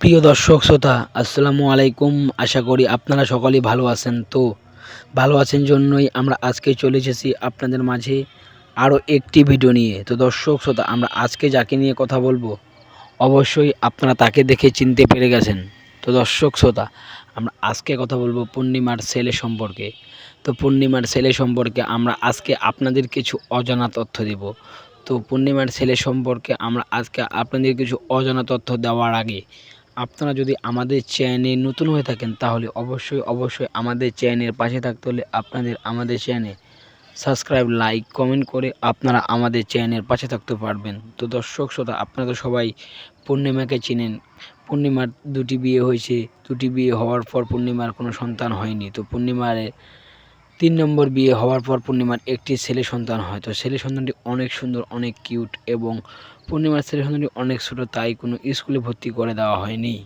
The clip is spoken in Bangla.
প্রিয় দর্শক শ্রোতা, আসসালামু আলাইকুম। আশা করি আপনারা সকলেই ভালো আছেন। তো ভালো আছেন জন্যই আমরা আজকে চলে এসেছি আপনাদের মাঝে আরও একটি ভিডিও নিয়ে। তো দর্শক শ্রোতা, আমরা আজকে যাকে নিয়ে কথা বলব, অবশ্যই আপনারা তাকে দেখে চিনতে পেরে গেছেন। তো দর্শক শ্রোতা, আমরা আজকে কথা বলব পূর্ণিমার ছেলে সম্পর্কে। তো পূর্ণিমার ছেলে সম্পর্কে আমরা আজকে আপনাদের কিছু অজানা তথ্য দেব। তো পূর্ণিমার ছেলে সম্পর্কে আমরা আজকে আপনাদের কিছু অজানা তথ্য দেওয়ার আগে আপনারা যদি আমাদের চ্যানেলে নতুন হয়ে থাকেন, তাহলে অবশ্যই অবশ্যই আমাদের চ্যানেলের পাশে থাকতে হলে আপনাদের আমাদের চ্যানেল সাবস্ক্রাইব, লাইক, কমেন্ট করে আপনারা আমাদের চ্যানেলের পাশে থাকতে পারবেন। তো দর্শক শ্রোতা, আপনারা তো সবাই পূর্ণিমাকে চিনেন। পূর্ণিমার দুটি বিয়ে হয়েছে। দুটি বিয়ে হওয়ার পর পূর্ণিমার কোনো সন্তান হয়নি। তো পূর্ণিমার তিন নম্বর বিয়ে হওয়ার পর পূর্ণিমার একটি ছেলে সন্তান হয়। তো ছেলে সন্তানটি অনেক সুন্দর, অনেক কিউট এবং পূর্ণিমার ছেলে সন্তানটি অনেক ছোটো, তাই কোনো স্কুলে ভর্তি করে দেওয়া হয়নি।